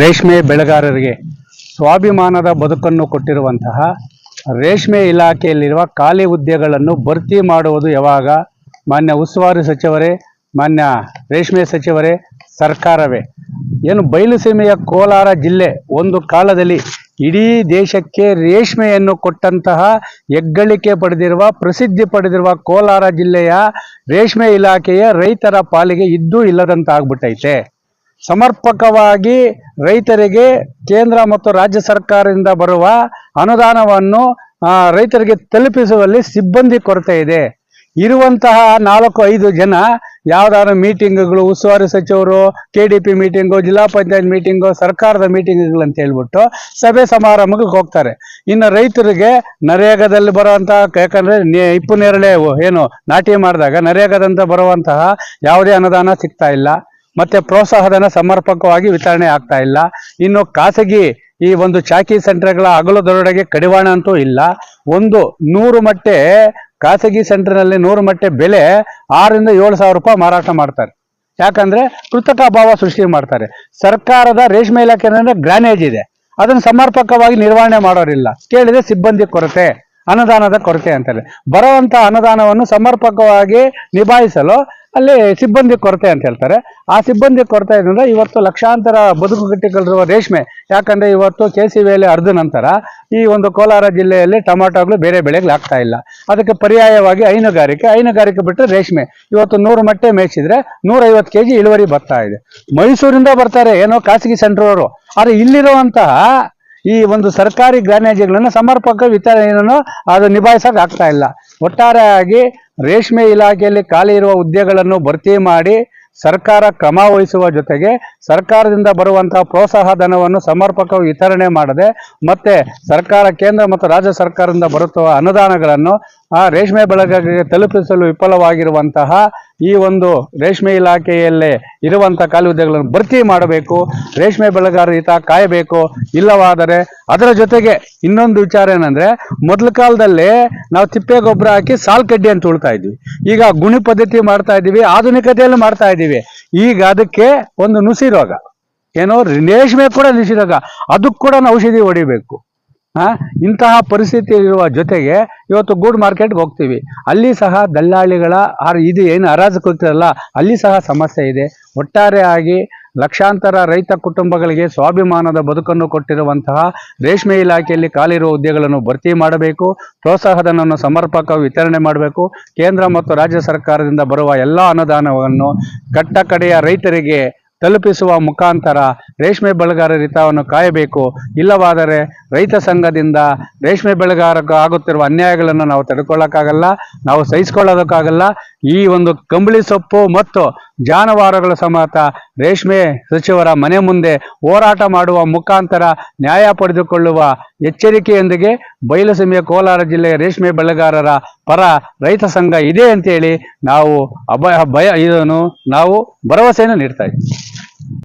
ರೇಷ್ಮೆ ಬೆಳೆಗಾರರಿಗೆ ಸ್ವಾಭಿಮಾನದ ಬದುಕನ್ನು ಕೊಟ್ಟಿರುವಂತಹ ರೇಷ್ಮೆ ಇಲಾಖೆಯಲ್ಲಿರುವ ಖಾಲಿ ಹುದ್ದೆಗಳನ್ನು ಭರ್ತಿ ಮಾಡುವುದು ಯಾವಾಗ? ಮಾನ್ಯ ಉಸ್ತುವಾರಿ ಸಚಿವರೇ, ಮಾನ್ಯ ರೇಷ್ಮೆ ಸಚಿವರೇ, ಸರ್ಕಾರವೇ. ಏನು ಬಯಲುಸೀಮೆಯ ಕೋಲಾರ ಜಿಲ್ಲೆ ಒಂದು ಕಾಲದಲ್ಲಿ ಇಡೀ ದೇಶಕ್ಕೆ ರೇಷ್ಮೆಯನ್ನು ಕೊಟ್ಟಂತಹ ಹೆಗ್ಗಳಿಕೆ ಪಡೆದಿರುವ, ಪ್ರಸಿದ್ಧಿ ಪಡೆದಿರುವ ಕೋಲಾರ ಜಿಲ್ಲೆಯ ರೇಷ್ಮೆ ಇಲಾಖೆಯ ರೈತರ ಪಾಲಿಗೆ ಇದ್ದೂ ಇಲ್ಲದಂತಾಗ್ಬಿಟ್ಟೈತೆ. ಸಮರ್ಪಕವಾಗಿ ರೈತರಿಗೆ ಕೇಂದ್ರ ಮತ್ತು ರಾಜ್ಯ ಸರ್ಕಾರದಿಂದ ಬರುವ ಅನುದಾನವನ್ನು ರೈತರಿಗೆ ತಲುಪಿಸುವಲ್ಲಿ ಸಿಬ್ಬಂದಿ ಕೊರತೆ ಇದೆ. ಇರುವಂತಹ ನಾಲ್ಕು ಐದು ಜನ ಯಾವ್ದಾದ್ರು ಮೀಟಿಂಗ್ಗಳು, ಉಸ್ತುವಾರಿ ಸಚಿವರು, ಕೆ ಡಿ ಪಿ ಮೀಟಿಂಗು, ಜಿಲ್ಲಾ ಪಂಚಾಯತ್ ಮೀಟಿಂಗು, ಸರ್ಕಾರದ ಮೀಟಿಂಗ್ಗಳು ಅಂತ ಹೇಳ್ಬಿಟ್ಟು ಸಭೆ ಸಮಾರಂಭಕ್ಕೆ ಹೋಗ್ತಾರೆ. ಇನ್ನು ರೈತರಿಗೆ ನರೇಗಾದಲ್ಲಿ ಬರುವಂತಹ ಯಾಕಂದ್ರೆ ಇಪ್ಪು ನೇರಳೆ ಏನು ನಾಟಿ ಮಾಡಿದಾಗ ನರೇಗಾದಂತ ಬರುವಂತಹ ಯಾವುದೇ ಅನುದಾನ ಸಿಗ್ತಾ ಇಲ್ಲ. ಮತ್ತೆ ಪ್ರೋತ್ಸಾಹಧನ ಸಮರ್ಪಕವಾಗಿ ವಿತರಣೆ ಆಗ್ತಾ ಇಲ್ಲ. ಇನ್ನು ಖಾಸಗಿ ಈ ಒಂದು ಚಾಕಿ ಸೆಂಟರ್ಗಳ ಹಗಲು ದರೋಡೆಗೆ ಕಡಿವಾಣ ಅಂತೂ ಇಲ್ಲ. ಒಂದು ನೂರು ಮಟ್ಟೆ ಖಾಸಗಿ ಸೆಂಟರ್ನಲ್ಲಿ ನೂರು ಮಟ್ಟೆ ಬೆಲೆ ಆರರಿಂದ ಏಳು ಸಾವಿರ ರೂಪಾಯಿ ಮಾರಾಟ ಮಾಡ್ತಾರೆ. ಯಾಕಂದ್ರೆ ಕೃತಕ ಅಭಾವ ಸೃಷ್ಟಿ ಮಾಡ್ತಾರೆ. ಸರ್ಕಾರದ ರೇಷ್ಮೆ ಇಲಾಖೆ ಗ್ರಾನೇಜ್ ಇದೆ. ಅದನ್ನು ಸಮರ್ಪಕವಾಗಿ ನಿರ್ವಹಣೆ ಮಾಡೋರಿಲ್ಲ. ಕೇಳಿದ್ರೆ ಸಿಬ್ಬಂದಿ ಕೊರತೆ. ಅನುದಾನದ ಕೊರತೆ ಅಂತಾರೆ ಬರುವಂತ ಅನುದಾನವನ್ನು ಸಮರ್ಪಕವಾಗಿ ನಿಭಾಯಿಸಲು ಅಲ್ಲಿ ಸಿಬ್ಬಂದಿ ಕೊರತೆ ಅಂತ ಹೇಳ್ತಾರೆ. ಆ ಸಿಬ್ಬಂದಿ ಕೊರತೆ ಇದರಿಂದ ಇವತ್ತು ಲಕ್ಷಾಂತರ ಬದುಕು ಕಟ್ಟಿಕೊಂಡಿರುವ ರೇಷ್ಮೆ, ಯಾಕಂದ್ರೆ ಇವತ್ತು ಕೆ ಸಿ ವೇಲೆ ಅರ್ಧ ನಂತರ ಈ ಒಂದು ಕೋಲಾರ ಜಿಲ್ಲೆಯಲ್ಲಿ ಟೊಮಾಟೋಗಳು ಬೇರೆ ಬೆಳೆಗಳು ಆಗ್ತಾ ಇಲ್ಲ. ಅದಕ್ಕೆ ಪರ್ಯಾಯವಾಗಿ ಹೈನುಗಾರಿಕೆ ಹೈನುಗಾರಿಕೆ ಬಿಟ್ಟರೆ ರೇಷ್ಮೆ. ಇವತ್ತು ನೂರು ಮಟ್ಟೆ ಮೇಯಿಸಿದ್ರೆ ನೂರೈವತ್ತು ಕೆ ಜಿ ಇಳುವರಿ ಬರ್ತಾ ಇದೆ. ಮೈಸೂರಿಂದ ಬರ್ತಾರೆ, ಏನೋ ಖಾಸಗಿ ಸೆಂಟ್ರವರು. ಆದರೆ ಇಲ್ಲಿರುವಂತಹ ಈ ಒಂದು ಸರ್ಕಾರಿ ಗ್ರಾನೇಜ್ಗಳನ್ನು ಸಮರ್ಪಕ ವಿತರಣೆಯನ್ನು ಅದು ನಿಭಾಯಿಸಕ್ಕೆ ಆಗ್ತಾ ಇಲ್ಲ. ಒಟ್ಟಾರೆಯಾಗಿ ರೇಷ್ಮೆ ಇಲಾಖೆಯಲ್ಲಿ ಖಾಲಿ ಇರುವ ಹುದ್ದೆಗಳನ್ನು ಭರ್ತಿ ಮಾಡಿ ಸರ್ಕಾರ ಕ್ರಮ ವಹಿಸುವ ಜೊತೆಗೆ ಸರ್ಕಾರದಿಂದ ಬರುವಂತಹ ಪ್ರೋತ್ಸಾಹ ಧನವನ್ನು ಸಮರ್ಪಕ ವಿತರಣೆ ಮಾಡದೆ ಮತ್ತೆ ಸರ್ಕಾರ ಕೇಂದ್ರ ಮತ್ತು ರಾಜ್ಯ ಸರ್ಕಾರದಿಂದ ಬರುತ್ತವ ಅನುದಾನಗಳನ್ನು ಆ ರೇಷ್ಮೆ ಬೆಳೆಗಾರರಿಗೆ ತಲುಪಿಸಲು ವಿಫಲವಾಗಿರುವಂತಹ ಈ ಒಂದು ರೇಷ್ಮೆ ಇಲಾಖೆಯಲ್ಲೇ ಇರುವಂತಹ ಖಾಲಿ ಹುದ್ದೆಗಳನ್ನು ಭರ್ತಿ ಮಾಡಬೇಕು. ರೇಷ್ಮೆ ಬೆಳೆಗಾರರ ಹಿತ ಕಾಯಬೇಕು. ಇಲ್ಲವಾದರೆ ಅದರ ಜೊತೆಗೆ ಇನ್ನೊಂದು ವಿಚಾರ ಏನಂದ್ರೆ, ಮೊದಲ ಕಾಲದಲ್ಲಿ ನಾವು ತಿಪ್ಪೆ ಗೊಬ್ಬರ ಹಾಕಿ ಸಾಲ್ ಕಡ್ಡಿ ಅಂತ ಉಳ್ತಾ ಇದ್ವಿ. ಈಗ ಗುಣಿ ಪದ್ಧತಿ ಮಾಡ್ತಾ ಇದ್ದೀವಿ, ಆಧುನಿಕತೆಯಲ್ಲಿ ಮಾಡ್ತಾ ಇದ್ದೀವಿ. ಈಗ ಅದಕ್ಕೆ ಒಂದು ನುಸಿ ರೋಗ ಏನೋ ರೇಷ್ಮೆ ಕೂಡ ನುಸಿ ರೋಗ ಅದಕ್ಕೆ ಕೂಡ ನಾವು ಔಷಧಿ ಹೊಡಿಬೇಕು. ಇಂತಹ ಪರಿಸ್ಥಿತಿ ಇರುವ ಜೊತೆಗೆ ಇವತ್ತು ಗೂಡ್ ಮಾರ್ಕೆಟ್ಗೆ ಹೋಗ್ತೀವಿ. ಅಲ್ಲಿ ಸಹ ದಲ್ಲಾಳಿಗಳ ಇದು ಏನು ಹರಾಜು ಕೂತಿರಲ್ಲ ಅಲ್ಲಿ ಸಹ ಸಮಸ್ಯೆ ಇದೆ. ಒಟ್ಟಾರೆಯಾಗಿ ಲಕ್ಷಾಂತರ ರೈತ ಕುಟುಂಬಗಳಿಗೆ ಸ್ವಾಭಿಮಾನದ ಬದುಕನ್ನು ಕೊಟ್ಟಿರುವಂತಹ ರೇಷ್ಮೆ ಇಲಾಖೆಯಲ್ಲಿ ಕಾಲಿರುವ ಹುದ್ದೆಗಳನ್ನು ಭರ್ತಿ ಮಾಡಬೇಕು. ಪ್ರೋತ್ಸಾಹಧನವನ್ನು ಸಮರ್ಪಕ ವಿತರಣೆ ಮಾಡಬೇಕು. ಕೇಂದ್ರ ಮತ್ತು ರಾಜ್ಯ ಸರ್ಕಾರದಿಂದ ಬರುವ ಎಲ್ಲ ಅನುದಾನವನ್ನು ಕಟ್ಟಕಡೆಯ ರೈತರಿಗೆ ತಲುಪಿಸುವ ಮುಖಾಂತರ ರೇಷ್ಮೆ ಬೆಳೆಗಾರರ ಹಿತವನ್ನು ಕಾಯಬೇಕು. ಇಲ್ಲವಾದರೆ ರೈತ ಸಂಘದಿಂದ ರೇಷ್ಮೆ ಬೆಳೆಗಾರಕ್ಕೆ ಆಗುತ್ತಿರುವ ಅನ್ಯಾಯಗಳನ್ನು ನಾವು ತಡ್ಕೊಳ್ಳೋಕ್ಕಾಗಲ್ಲ, ನಾವು ಸಹಿಸ್ಕೊಳ್ಳೋದಕ್ಕಾಗಲ್ಲ. ಈ ಒಂದು ಕಂಬಳಿ ಸೊಪ್ಪು ಮತ್ತು ಜಾನುವಾರುಗಳ ಸಮೇತ ರೇಷ್ಮೆ ಸಚಿವರ ಮನೆ ಮುಂದೆ ಹೋರಾಟ ಮಾಡುವ ಮುಖಾಂತರ ನ್ಯಾಯ ಪಡೆದುಕೊಳ್ಳುವ ಎಚ್ಚರಿಕೆಯೊಂದಿಗೆ ಬಯಲುಸೀಮೆಯ ಕೋಲಾರ ಜಿಲ್ಲೆಯ ರೇಷ್ಮೆ ಬೆಳೆಗಾರರ ಪರ ರೈತ ಸಂಘ ಇದೆ ಅಂತೇಳಿ ನಾವು ಅಭಯ, ಭಯ ಇದನ್ನು ನಾವು ಭರವಸೆಯನ್ನು ನೀಡ್ತಾ ಇದ್ದೀವಿ.